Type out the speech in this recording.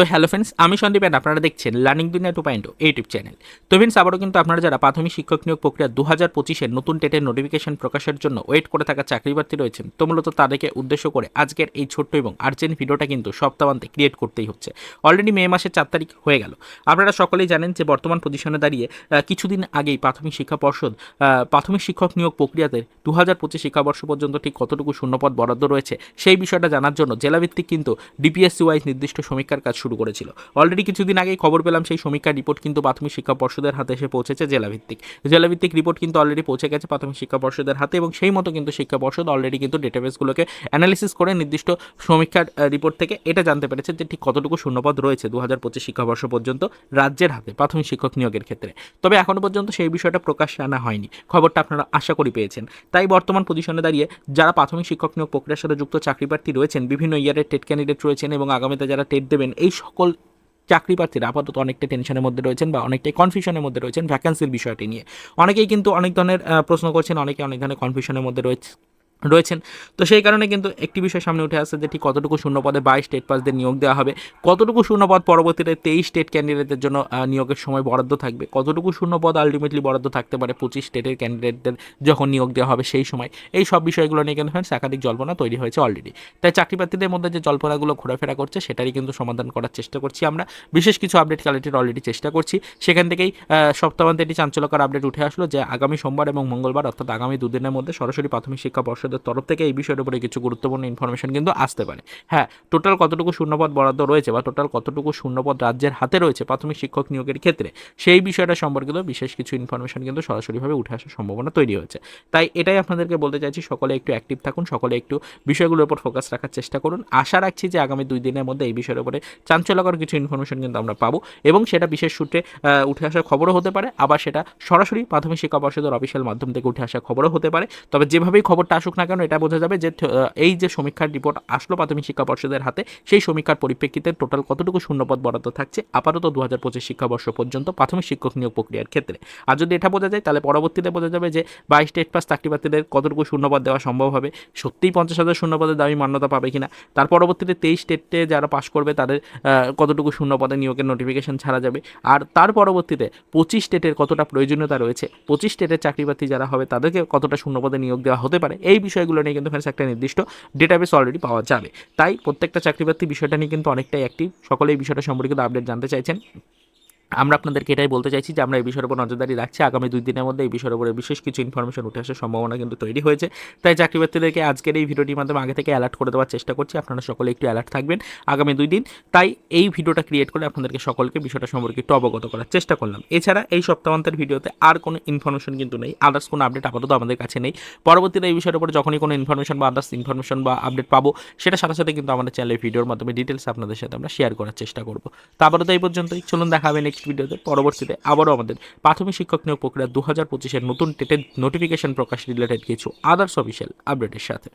তো hello friends আমি Sandeep and আপনারা দেখছেন learning Duniya two point YouTube channel. তো ফ্রেন্ডস আবারও কিন্তু আপনারা যারা প্রাথমিক শিক্ষক নিয়োগ প্রক্রিয়া দু হাজার পঁচিশের নতুন টেটের নোটিফিকেশন প্রকাশের জন্য ওয়েট করে থাকা চাকরি প্রার্থী রয়েছেন, তো মূলত তাদেরকে উদ্দেশ্য করে আজকের এই ছোট্ট এবং আর্জেন্ট ভিডিওটা কিন্তু সপ্তাহান্তে ক্রিয়েট করতেই হচ্ছে। অলরেডি মে মাসের চার তারিখ হয়ে গেল। আপনারা সকলেই জানেন যে বর্তমান পজিশনে দাঁড়িয়ে কিছুদিন আগেই প্রাথমিক শিক্ষা পর্ষদ প্রাথমিক শিক্ষক নিয়োগ প্রক্রিয়াতে দু হাজার পঁচিশ শিক্ষাবর্ষ পর্যন্ত ঠিক কতটুকু শূন্যপদ বরাদ্দ রয়েছে সেই বিষয়টা জানার জন্য জেলাভিত্তিক কিন্তু ডিপিএসসি ওয়াইজ নির্দিষ্ট সমীক্ষার কাজ শুরু করেছিল। অলরেডি কিছুদিন আগেই খবর পেলাম সেই সমীক্ষার রিপোর্ট কিন্তু প্রাথমিক শিক্ষা পর্ষদের হাতে এসে পৌঁছেছে জেলাভিত্তিক। জেলাভিত্তিক রিপোর্ট কিন্তু অলরেডি পৌঁছে গেছে প্রাথমিক শিক্ষা পর্ষদের হাতে এবং সেই মতো কিন্তু শিক্ষা পর্ষদ অলরেডি কিন্তু ডেটাবেসগুলোকে অ্যানালিসিস করে নির্দিষ্ট সমীক্ষার রিপোর্ট থেকে এটা জানতে পেরেছে যে ঠিক কতটুকু শূন্যপদ রয়েছে দু হাজার পঁচিশ শিক্ষাবর্ষ পর্যন্ত রাজ্যের হাতে প্রাথমিক শিক্ষক নিয়োগের ক্ষেত্রে। তবে এখনও পর্যন্ত সেই বিষয়টা প্রকাশ্যে আনা হয়নি। খবরটা আপনারা আশা করি পেয়েছেন। তাই বর্তমান পজিশনে দাঁড়িয়ে যারা প্রাথমিক শিক্ষক নিয়োগ প্রক্রিয়ার সাথে যুক্ত চাকরি প্রার্থী রয়েছেন, বিভিন্ন ইয়ারের টেট ক্যান্ডিডেট রয়েছেন এবং আগামীতে যারা টেট দেবেন, এই সকল চাকরি প্রার্থীরা আপাতত অনেকটা টেনশনের মধ্যে রয়েছেন বা অনেকটাই কনফিউশনের মধ্যে রয়েছেন ভ্যাকান্সির বিষয়টি নিয়ে। অনেকেই কিন্তু অনেক ধরনের প্রশ্ন করছেন, অনেকে অনেক ধরনের কনফিউশনের মধ্যে রয়েছে রয়েছেন। তো সেই কারণে কিন্তু একটি বিষয় সামনে উঠে আসছে যে ঠিক কতটুকু শূন্যপদে বাইশ স্টেট পাসদের নিয়োগ দেওয়া হবে, কতটুকু শূন্যপদ পরবর্তীতে তেইশ স্টেট ক্যান্ডিডেটদের জন্য নিয়োগের সময় বরাদ্দ থাকবে, কতটুকু শূন্যপদ আলটিমেটলি বরাদ্দ থাকতে পারে পঁচিশ স্টেটের ক্যান্ডিডেটদের যখন নিয়োগ দেওয়া হবে সেই সময়। এই সব বিষয়গুলো নিয়ে কিন্তু ফ্রেন্ডস একাধিক জল্পনা তৈরি হয়েছে অলরেডি তাই চাকরি প্রার্থীদের মধ্যে যে জল্পনাগুলো ঘোরাফেরা করছে সেটারই কিন্তু সমাধান করার চেষ্টা করছি আমরা। বিশেষ কিছু আপডেট কালেক্টের অলরেডি চেষ্টা করছি। সেখান থেকেই সপ্তাহান্তে একটি চাঞ্চল্যকর আপডেট উঠে আসলো যে আগামী সোমবার এবং মঙ্গলবার অর্থাৎ আগামী দুদিনের মধ্যে সরাসরি প্রাথমিক শিক্ষা পর্ষদের তরফ থেকে এই বিষয়ের উপরে কিছু গুরুত্বপূর্ণ ইনফরমেশন কিন্তু আসতে পারে। হ্যাঁ টোটাল কতটুকু শূন্যপদ বরাদ্দ রয়েছে বা টোটাল কতটুকু শূন্যপদ রাজ্যের হাতে রয়েছে প্রাথমিক শিক্ষক নিয়োগের ক্ষেত্রে, সেই বিষয়টা সম্পর্কিত বিশেষ কিছু ইনফরমেশন কিন্তু সরাসরিভাবে উঠে আসার সম্ভাবনা তৈরি হয়েছে। তাই এটাই আপনাদেরকে বলতে চাইছি, সকলে একটু অ্যাক্টিভ থাকুন, সকলে একটু বিষয়গুলোর উপর ফোকাস রাখার চেষ্টা করুন। আশা রাখছি যে আগামী দুই দিনের মধ্যে এই বিষয়ের উপরে চাঞ্চল্যকর কিছু ইনফরমেশন কিন্তু আমরা পাবো এবং সেটা বিশেষ সূত্রে উঠে আসার খবরও হতে পারে। আবার সেটা সরাসরি প্রাথমিক শিক্ষা পর্ষদের অফিসিয়াল মাধ্যম থেকে উঠে আসার খবরও হতে পারে। তবে যেভাবেই খবরটা আসুক না কেন এটা বোঝা যাবে যে এই যে সমীক্ষার রিপোর্ট আসলো প্রাথমিক শিক্ষা পর্ষদের হাতে, সেই সমীক্ষার পরিপ্রেক্ষিতে টোটাল কতটুকু শূন্যপদ বরাদ্দ থাকছে আপাতত দু হাজার পঁচিশ শিক্ষাবর্ষ পর্যন্ত প্রাথমিক শিক্ষক নিয়োগ প্রক্রিয়ার ক্ষেত্রে। আর যদি এটা বোঝা যায়, তাহলে পরবর্তীতে বোঝা যাবে যে বাইশ স্টেট পাস চাকরি প্রার্থীদের কতটুকু শূন্যপদ দেওয়া সম্ভব হবে সত্যিই পঞ্চাশ হাজার শূন্যপদের দাবি মান্যতা পাবে কিনা, তার পরবর্তীতে তেইশ স্টেটে যারা পাশ করবে, তাদের কতটুকু শূন্যপদে নিয়োগের নোটিফিকেশন ছাড়া যাবে। আর তার পরবর্তীতে পঁচিশ স্টেটের কতটা প্রয়োজনীয়তা রয়েছে, পঁচিশ স্টেটের চাকরি প্রার্থী যারা হবে, তাদেরকে কতটা শূন্যপদে নিয়োগ দেওয়া হতে পারে, এই বিষয়গুলো নিয়ে কিন্তু ফ্রেন্ডস একটা নির্দিষ্ট ডেটাবেস অলরেডি পাওয়া যাবে। তাই প্রত্যেকটা চাকরি প্রার্থী বিষয়টা নিয়ে কিন্তু অনেকটাই অ্যাক্টিভ সকলে এই বিষয়টা সম্পর্কিত আপডেট জানতে চাইছেন। আমরা আপনাদেরকে এটাই বলতে চাইছি যে আমরা এই বিষয়ের উপর নজরদারি রাখছি। আগামী দুই দিনের মধ্যে এই বিষয়ের উপরে বিশেষ কিছু ইনফরমেশন উঠে আসার সম্ভাবনা কিন্তু তৈরি হয়েছে। তাই চাকরি আজকের এই ভিডিওটির মাধ্যমে আগে থেকে অ্যালার্ট করে দেওয়ার চেষ্টা করছি। আপনারা সকলে একটু অ্যালার্ট থাকবেন আগামী দুই দিন। তাই এই ভিডিওটা ক্রিয়েট করে আপনাদেরকে সকলকে বিষয়টা সম্পর্কে একটু অবগত করার চেষ্টা করলাম। এছাড়া এই সপ্তাহান্তের ভিডিওতে আর কোনো ইনফরমেশন কিন্তু নেই। আদার্স কোনো আপডেট আপাতত আমাদের কাছে নেই। পরবর্তীতে এই বিষয়ের উপরে যখনই কোনো ইনফরমেশন বা আদার্স ইনফরমেশন বা আপডেট পাবো সেটা সাথে সাথে কিন্তু আমাদের চ্যানেলের ভিডিওর মাধ্যমে ডিটেলস আপনাদের সাথে আমরা শেয়ার করার চেষ্টা করব। তারপরে তো এই পর্যন্তই। চলুন দেখা হবে নেক্সট ভিডিওতে, পরবর্তীতে আবারও আমাদের প্রাথমিক শিক্ষক নিয়োগ প্রক্রিয়া দু হাজার পঁচিশের নতুন টেটের নোটিফিকেশন প্রকাশ রিলেটেড কিছু আদার্স অফিসিয়াল আপডেটের সাথে।